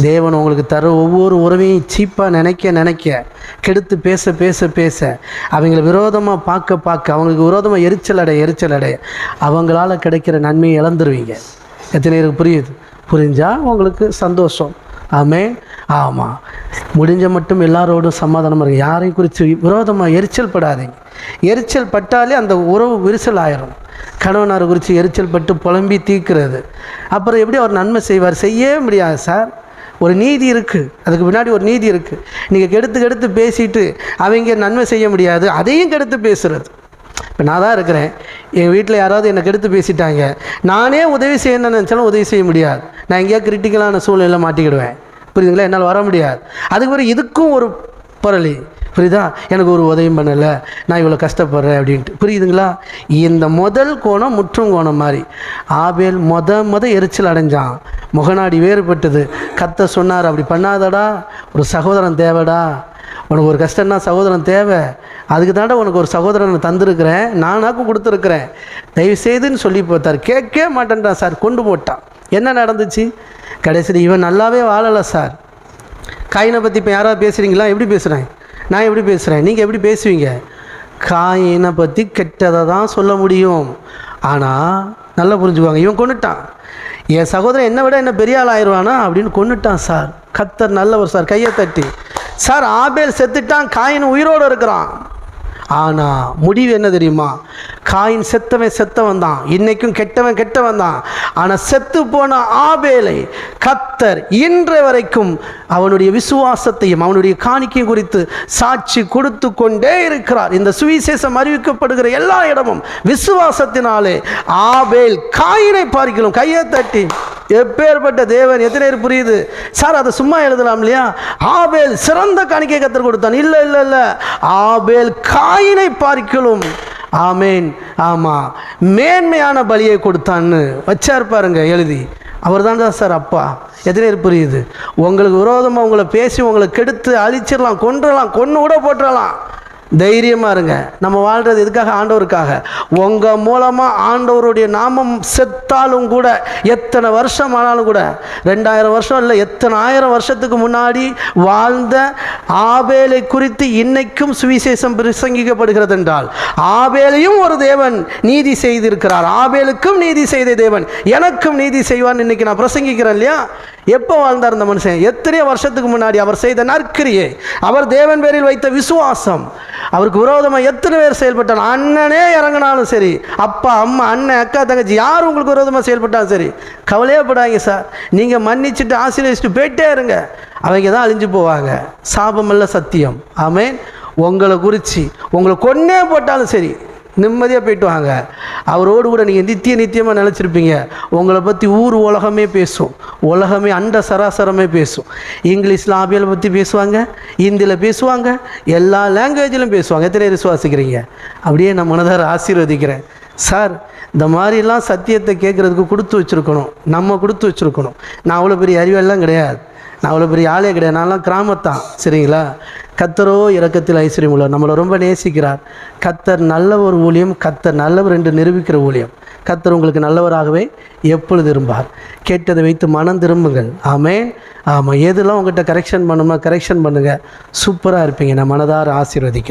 தேவன் உங்களுக்கு தர ஒவ்வொரு உறவையும் சீப்பாக நினைக்க நினைக்க கெடுத்து பேச பேச பேச அவங்கள விரோதமாக பார்க்க பார்க்க அவங்களுக்கு விரோதமாக எரிச்சல் அடைய எரிச்சல் அடைய அவங்களால கிடைக்கிற நன்மையை இழந்துருவீங்க. எத்தனை பேருக்கு புரியுது? புரிஞ்சால் உங்களுக்கு சந்தோஷம். ஆமே. ஆமாம் முடிஞ்ச மட்டும் எல்லாரோடும் சமாதானமாக இருக்கும் யாரையும் குறித்து விரோதமாக எரிச்சல் படாதீங்க. எரிச்சல் பட்டாலே அந்த உறவு விரிசல் ஆயிரும். கணவனார் குறித்து எரிச்சல் பட்டு புலம்பி தீர்க்கிறது. அப்புறம் எப்படி அவர் நன்மை செய்வார். செய்யவே முடியாது சார். ஒரு நீதி இருக்குது அதுக்கு பின்னாடி ஒரு நீதி இருக்குது நீங்கள் கெடுத்து கெடுத்து பேசிட்டு அவங்க நன்மை செய்ய முடியாது அதையும் கெடுத்து பேசுகிறது இப்போ நான் தான் இருக்கிறேன். என் வீட்டில் யாராவது என்னை கெடுத்து பேசிட்டாங்க. நானே உதவி செய்யணும்னு நினச்சாலும் உதவி செய்ய முடியாது. நான் எங்கேயா கிரிட்டிக்கலான சூழ்நிலை மாட்டிக்கிடுவேன். புரியுதுங்களா? என்னால் வர முடியாது. அதுக்கு பிறகு இதுக்கும் ஒரு பரளி. புரியுதா? எனக்கு ஒரு உதவியும் பண்ணலை. நான் இவ்வளோ கஷ்டப்படுறேன் அப்படின்ட்டு. புரியுதுங்களா? இந்த முதல் கோணம் முற்றும் கோணம் மாதிரி. ஆபேல் மொத மொத எரிச்சல் அடைஞ்சான். முகநாடி வேறுபட்டது. கத்த சொன்னார் அப்படி பண்ணாதடா. ஒரு சகோதரன் தேவைடா. உனக்கு ஒரு கஷ்டம்னா சகோதரன் தேவை. அதுக்கு தாண்டா உனக்கு ஒரு சகோதரனை தந்திருக்கிறேன். நானாக்கும் கொடுத்துருக்குறேன். தயவு செய்துன்னு சொல்லி பார்த்தார் கேட்கவே மாட்டேன்டான் சார். கொண்டு போட்டான். என்ன நடந்துச்சு? கடைசியில் இவன் நல்லாவே வாழலை சார். காயினை பற்றி இப்போ யாராவது பேசுகிறீங்களா எப்படி பேசுகிறேன் நான் எப்படி பேசுகிறேன் நீங்கள் எப்படி பேசுவீங்க? காயினை பற்றி கெட்டதை தான் சொல்ல முடியும். ஆனால் நல்லா புரிஞ்சுக்குவாங்க இவன் கொண்டுட்டான் என் சகோதரன் என்னை விட என்ன பெரிய ஆள் ஆயிடுவானா அப்படின்னு கொண்டுட்டான் சார். கத்தர் நல்லவர் சார் கையை தட்டி. சார் ஆபேல் செத்துட்டான் காயின் உயிரோடு இருக்கிறான். ஆனால் முடிவு என்ன தெரியுமா? காயின் செத்தவன் செத்தவன் தான். இன்னைக்கும் கெட்டவன் கெட்டவன் தான். ஆனால் செத்து போன ஆபேலை கத்தர் இன்று வரைக்கும் அவனுடைய விசுவாசத்தையும் அவனுடைய காணிக்கையும் குறித்து சாட்சி கொடுத்து கொண்டே இருக்கிறார். இந்த சுவிசேஷம் அறிவிக்கப்படுகிற எல்லா இடமும் விசுவாசத்தினாலே ஆபேல் காயினை பார்க்கலாம் கையை தட்டி எப்பேற்பட்ட தேவன் எத்தனை பேர் புரியுது? சார் அதை சும்மா எழுதலாம் இல்லையா? ஆபேல் சிறந்த காணிக்கை கத்தர் கொடுத்தான். இல்லை இல்லை இல்லை. ஆபேல் காயினை பார்க்கலும். ஆமேன். ஆமாம் மேன்மையான பலியை கொடுத்தான்னு. வச்சார் பாருங்க எழுதி. அவர் தான் சார் அப்பா. எத்தனை பேர் புரியுது? உங்களுக்கு விரோதமாக உங்களை பேசி உங்களை கெடுத்து அழிச்சிடலாம் கொன்றலாம் கொன்று கூட போட்டுடலாம். தைரியமாக இருங்க. நம்ம வாழ்கிறது எதுக்காக? ஆண்டவருக்காக. உங்கள் மூலமாக ஆண்டவருடைய நாமம் செத்தாலும் கூட எத்தனை வருஷம் ஆனாலும் கூட ரெண்டாயிரம் வருஷம் இல்லை எத்தனை ஆயிரம் வருஷத்துக்கு முன்னாடி வாழ்ந்த ஆபேலை குறித்து இன்னைக்கும் சுவிசேஷம் பிரசங்கிக்கப்படுகிறது என்றால் ஆபேலையும் ஒரு தேவன் நீதி செய்திருக்கிறார். ஆபேலுக்கும் நீதி செய்த தேவன் எனக்கும் நீதி செய்வான் இன்னைக்கு நான் பிரசங்கிக்கிறேன் இல்லையா? எப்போ வாழ்ந்தார் இந்த மனுஷன்? எத்தனையோ வருஷத்துக்கு முன்னாடி அவர் செய்த நற்கிரியை அவர் தேவன் பேரில் வைத்த விசுவாசம் அவருக்கு விரோதமாக எத்தனை பேர் செயல்பட்டாலும் அண்ணனே இறங்கினாலும் சரி அப்பா அம்மா அண்ணன் அக்கா தங்கச்சி யார் உங்களுக்கு விரோதமாக செயல்பட்டாலும் சரி கவலையே படாங்க சார். நீங்கள் மன்னிச்சுட்டு ஆசீர்வதிச்சுட்டு போயிட்டே இருங்க. அவங்க தான் அழிஞ்சு போவாங்க. சாபமல்ல சத்தியம். ஆமேன். உங்களை குறித்து உங்களை கொன்னே போட்டாலும் சரி நிம்மதியாக போயிட்டு வாங்க. அவரோடு கூட நீங்கள் நித்திய நித்தியமாக நினச்சிருப்பீங்க. உங்களை பற்றி ஊர் உலகமே பேசும். உலகமே அண்ட சராசரமே பேசும். இங்கிலீஷில் ஆபியலை பற்றி பேசுவாங்க ஹிந்தியில் பேசுவாங்க எல்லா லாங்குவேஜிலும் பேசுவாங்க. எத்தனை விசுவாசிக்கிறீங்க? அப்படியே நான் மனதார ஆசீர்வதிக்கிறேன். சார் இந்த மாதிரிலாம் சத்தியத்தை கேட்குறதுக்கு கொடுத்து வச்சுருக்கணும். நம்ம கொடுத்து வச்சுருக்கணும். நான் அவ்வளோ பெரிய அறிவெல்லாம் கிடையாது. நான் அவ்வளோ பெரிய ஆளே கிடையாது. நான்லாம் கிராமத்தான். சரிங்களா? கத்தரோ இறக்கத்தில் ஐஸ்வர்யம் உள்ளவர். நம்மளை ரொம்ப நேசிக்கிறார். கத்தர் நல்ல ஒரு ஊழியம் கத்தர் நல்லவர் என்று நிரூபிக்கிற ஊழியம். கத்தர் உங்களுக்கு நல்லவராகவே எப்பொழுது இருப்பார் கேட்டதை வைத்து மனம் திரும்புங்கள். ஆமே ஆமாம் எதெல்லாம் உங்கள்கிட்ட கரெக்ஷன் பண்ணணுமோ கரெக்ஷன் பண்ணுங்கள் சூப்பராக இருப்பீங்க. நான் மனதார ஆசீர்வதிக்கிறேன்.